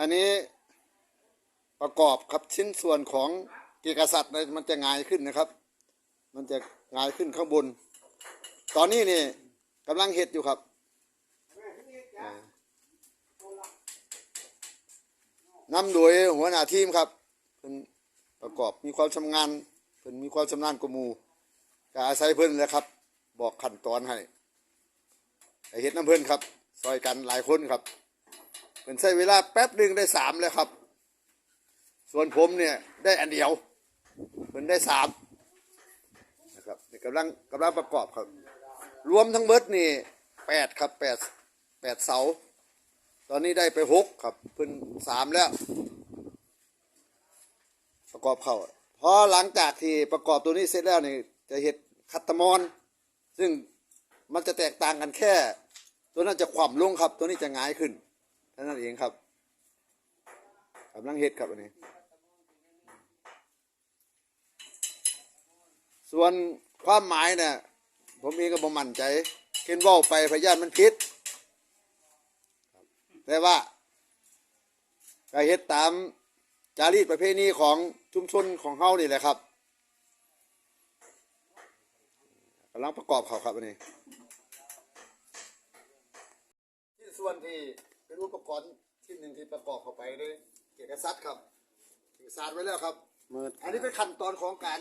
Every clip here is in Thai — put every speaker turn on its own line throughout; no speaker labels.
อันนี้ประกอบครับชิ้นส่วนของเกียรกษัตริย์เนี่ยมันจะง่ายขึ้นนะครับ มันจะง่ายขึ้นข้างบน ตอนนี้นี่กำลังเห็ดอยู่ครับนำโดยหัวหน้าทีมครับเป็นประกอบมีความชำนาญเป็นมีความชำนาญกว่าหมูก็อาศัยเพิ่นแหละครับ บอกขั้นตอนให้ให้เห็ดน้ำเพิ่นครับซอยกันหลายคนครับ เป็นใช้เวลาแป๊บหนึ่งได้สามเลยครับ ส่วนผมเนี่ยได้อันเดียวเป็นได้สามนะครับนี่กำลังกำลังประกอบครับ รวมทั้งเบิดนี่แปดครับแปดแปดเสา ตอนนี้ได้ไปหกครับเพิ่นสามแล้ว ประกอบเข้าพอหลังจากที่ประกอบตัวนี้เสร็จแล้วนี่จะเห็ดคัตตมอน ซึ่งมันจะแตกต่างกันแค่ ตัวนั้นจะขว่ำลงครับ ตัวนี้จะหงายขึ้น นั้นเองครับกำลังเห็ดครับอันนี้ ส่วนความหมายเนี่ยผมเองก็บ่มั่นใจเห็นว่าไปพยานมันผิดแต่ว่าก็เฮ็ดตามจารีตประเพณีของชุมชนของเฮานี่แหละครับกำลังประกอบเขาครับอันนี้ที่ส่วนที่ เป็นอุปกรณ์ที่หนึ่งที่ประกอบเข้าไปด้วยเกียรติศัตริย์ครับถือสารไว้แล้วครับ
มืด
อันนี้เป็นขั้นตอนของการ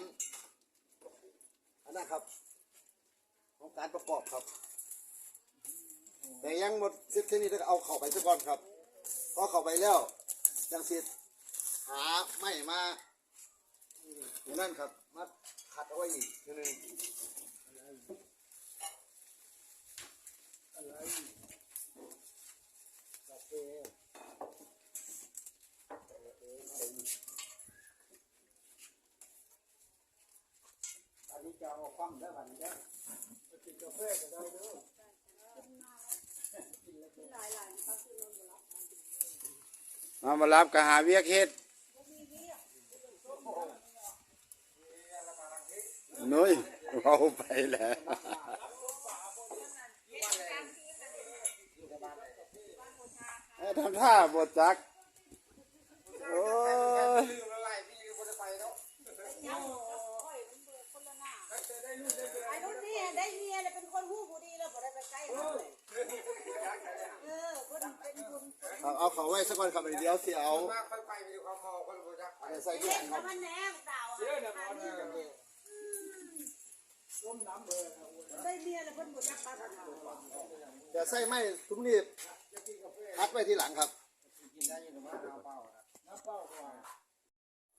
อันนั้นครับ ของการประกอบครับ แต่ยังหมดเสร็จแค่นี้ต้องเอาเข้าไปซะก่อนครับพอเข้าไปแล้วจังสิหาไม้มาอย่างนั้นครับมาขัดเอาไว้อีกทีหนึง คว่ำได้บันนี้จะกินกาแฟก็ได้ด้อ
มามารับก็หาเวียกเฮ็ดนุ้ยเอาไปแล้วทำท่าบดจัก โอ้ย
ไอ้รุ่นนี้ได้เมียเลยเป็นคนหู้ผู้ดีแล้วบ่ได้ไปใกล้เขาเลยเออเพิ่นเป็นบุญ
เอาเอาเขาไว้สักก่อนครับเดี๋ยวสิเอา
ค่อยไปไปดูความเมาคนรู้จัก
อะไรใส่ที่
เล่
หลั
น
งครับ
แล้วมันแนงดาวอะได้เมียแล้วเพิ่นบ่จักปานนั้น
จะใส่ไม้ทุกนี้พัดไว้ที่หลังครับ
กินได้อยู่ว่าน้ำเปล่าน้ำเปล่าก่อน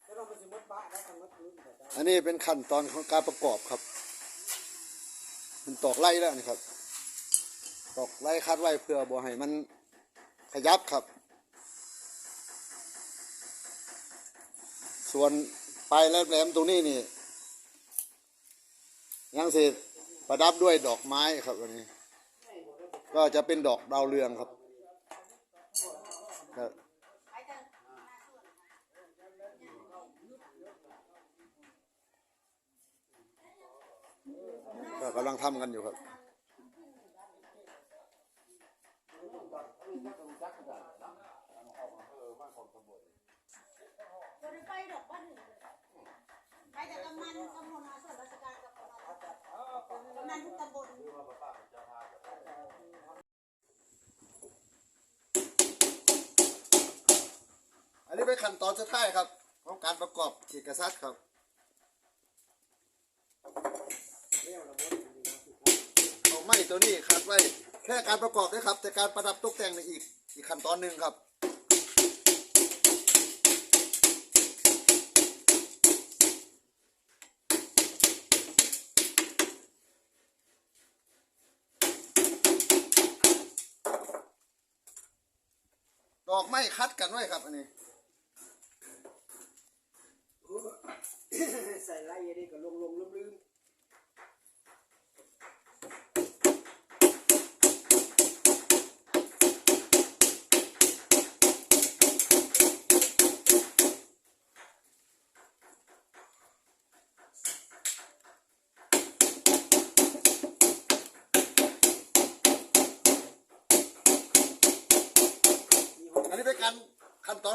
แล้วเราไปสิมดบ้าแล้วทำมดพื้นแต่
อันนี้เป็นขั้นตอนของการประกอบครับ มันตอกไล่แล้วนี่ครับ ตอกไล่คัดไว้เพื่อบ่ให้มันขยับครับ ส่วนปลายแหลมๆตรงนี้นี่ยังสิประดับด้วยดอกไม้ครับวันนี้ ก็จะเป็นดอกดาวเรืองครับครับก็กำลังทำกันอยู่ครับ
บ่ได้ไปดอกบ้านอื่นเลยไปแต่กำนันกำนันมาส่วนราชการกับกำนันกำนันทุกตำบล
อันนี้เป็นขั้นตอนสุดท้ายครับของการประกอบเอกสารครับเอาไม้ตัวนี้คัดไว้แค่การประกอบด้วยครับ แต่การประดับตกแต่งในอีกอีกขั้นตอนหนึ่งครับ ดอกไม้คัดกันไว้ครับอันนี้
ใส่ไล่ยังไงก็ลงลงลืมลืม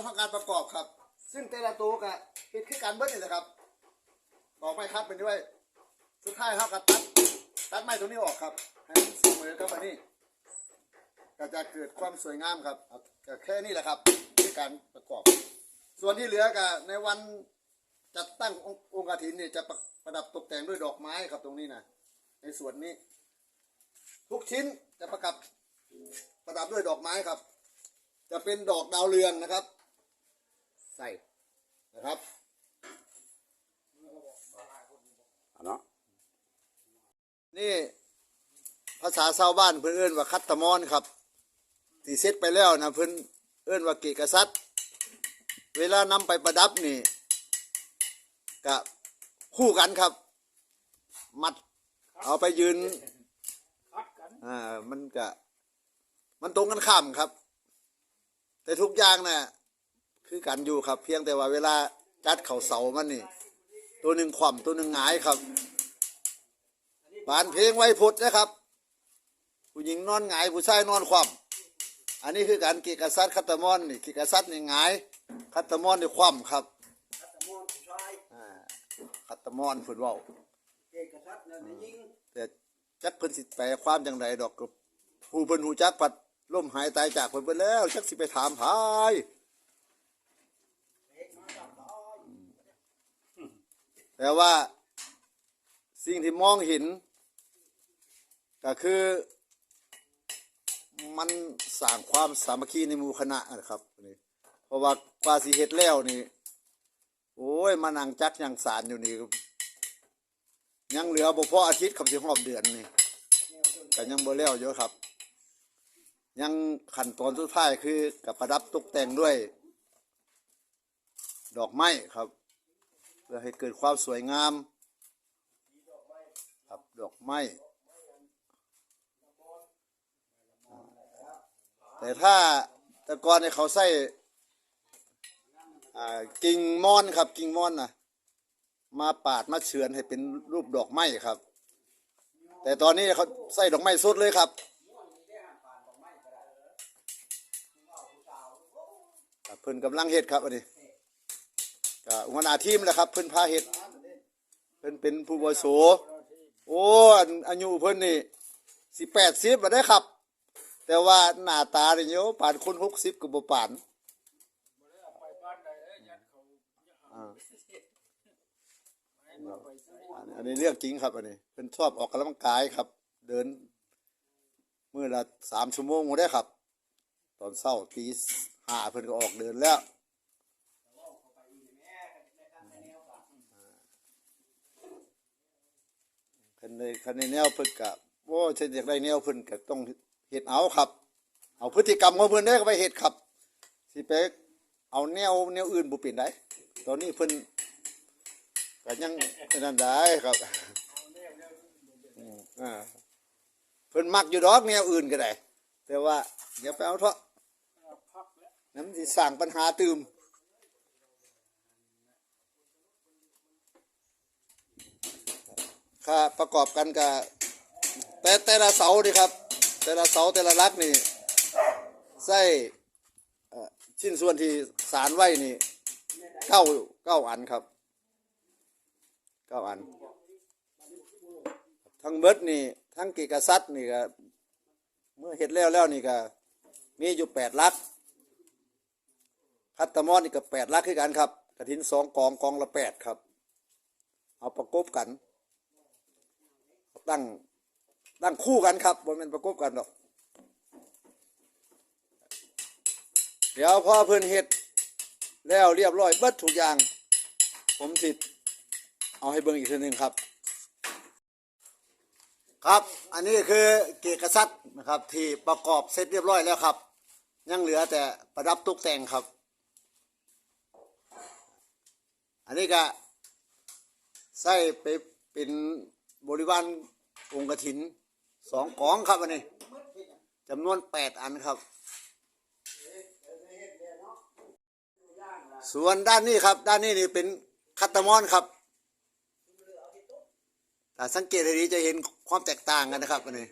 อัการขขั้นของการประกอบครับ ซึ่งแต่ละตัวก็เฮ็ดคือการเบิ้ลนี่แหละครับตอกไม้ครับเป็นด้วย สุดท้ายครับก็ตัดตัดไม้ตัวนี้ออกครับให้มันเสมอครับอันนี้ก็จะเกิดความสวยงามครับก็แค่นี้แหละครับที่การประกอบ ส่วนที่เหลือก็ในวันจัดตั้งองค์องค์กฐินเนี่ยจะประประดับตกแต่งด้วยดอกไม้ครับตรงนี้นะในส่วนนี้ ทุกชิ้นจะประกับประดับด้วยดอกไม้ครับ จะเป็นดอกดาวเรืองนะครับ ใส่นะครับ
เนาะ
นี่ภาษาชาวบ้านเพื่นเอื้นว่าคัตตมอนครับที่เสร็จไปแล้วนะเพื่อนเอื้นว่าเกกษัตริย์เวลานำไปประดับนี่ก็คู่กันครับ มัดเอาไปยืนอ่ามันก็มันตรงกันข้ามครับ แต่ทุกอย่างนะ่ะ คือกันอยู่ครับ เพียงแต่ว่าเวลาจัดเข่าเสามันนี่ ตัวหนึ่งขว่ำตัวหนึ่งหงายครับบานเพลงไว้พุทธนะครับ ผู้หญิงนอนหงายผู้ชายนอนคว่ำอันนี้คือการกิกษัตริย์คัตตะมอนนี่กิกษัตริย์นี่หงายคัตตะมอนนี่คว่ำครับ
คัตมอนผู้ชาย
อ่าคัตตะมอนเพิ่นเว้า
เอกชัดนั่นยิง
แต่จักเพิ่นสิแปลความจังไดดอกก็ผู้เพิ่นหูจักปัดล่มหายตายจากเพิ่นไปแล้วจักสิไปถามพาย
เอกมาจับตาย
แต่ว่าสิ่งที่มองเห็น ก็คือมันสร้างความสามัคคีในหมู่คณะนะครับนี่เพราะว่ากว่าสิเฮ็ดแล้วนี่ โอ้ยมานั่งจักยังสารอยู่นี่ยังเหลือบ่พออาทิตย์กับสิฮอบเดือนนี่ก็ยังบ่แล้วอยู่ครับ ยังขั้นตอนสุดท้ายคือกับประดับตกแต่งด้วย ดอกไม้ครับ พื่อให้เกิดความสวยงามครับดอกไม้แต่ถ้าต่ก่อนเนี่ยเขาใส่กิ่งมอนครับกิ่งมอนนะมาปาดมาเฉือนให้เป็นรูปดอกไม้ครับ แต่ตอนนี้เขาใส่ดอกไม้สดเลยครับครับเพิ่นกำลังเฮ็ดครับอันนี้ ก็หัวหน้าทีมแหละครับ เพิ่นพาเฮ็ดเพิ่นเป็นผู้บริโภคโอ้อันอายุเพิ่นนี่สิแปดสิบมาได้ครับ แต่ว่าหน้าตาเนี่ยโยป่านคนหกสิบก็บ่ป่าน
ไปบ้าน
อันนี้เรื่องจริงครับ อันนี้เพิ่นชอบออกกำลังกายครับ เดินเมื้อละสามชั่วโมงมดได้ครับ ตอนเช้าตีห้าเพิ่นก็ออกเดินแล้ว คันในคันในแนวเพิ่นกะโอ้ฉันอยากได้แนวเพิ่นก็ต้องเฮ็ดเอาครับ เอาพฤติกรรมของเพิ่นได้ก็ไปเฮ็ดครับสิไปเอาแนวแนวอื่นบ่เป็นได้ตอนนี้เพิ่นก็ยังนั่นได้ครับอืมอ่าเพิ่นมักอยู่ดอกแนวอื่นก็ได้แต่ว่าเดี๋ยวไปเอาเถอะ
พักแล้ว
น้ำสิสร้างปัญหาตื่ม ค่าประกอบกันกับแต่แต่ละเสาดิครับ แต่ละเสาแต่ละลักนี่ใส่ชิ้นส่วนที่สารไว้นี่เก้าเก้าอันครับเก้าอัน ทั้งเบิดนี่ทั้งกิกษัตริย์นี่ก็เมื่อเห็ดแล้วแล้วนี่ก็มีอยู่แปดลักคัตตมอนนี่ก็แปดลักคือกันครับกระถินสองกองกองละแปดครับ เอาประกบกัน ตั้งตั้งคู่กันครับบ่แม่นประกบกันหรอก เดี๋ยวพอเพิ่นเฮ็ดแล้วเรียบร้อยเบิดทุกอย่าง ผมสิเอาให้เบิ่งอีกทีหนึ่งครับ ครับอันนี้คือเกกษัตริย์นะครับ ที่ประกอบเสร็จเรียบร้อยแล้วครับ ยังเหลือแต่ประดับตกแต่งครับ อันนี้ก็ใส่ไปเป็นบริวาร องค์กฐินสองกองครับอันนี้จำนวนแปดอันครับ ส่วนด้านนี้ครับ ด้านนี้นี่เป็นคัตตามอนครับแต่สังเกตดีจะเห็นความแตกต่างกันนะครับอันนี้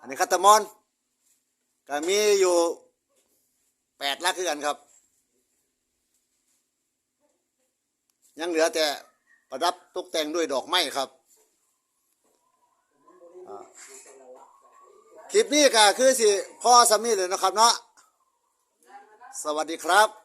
อันนี้คัตตามอนก็มีอยู่แปดลักคือกันครับ ยังเหลือแต่ประดับตกแต่งด้วยดอกไม้ครับ คลิปนี้ก็คือสิพ่อสามีเลยนะครับเนาะสวัสดีครับ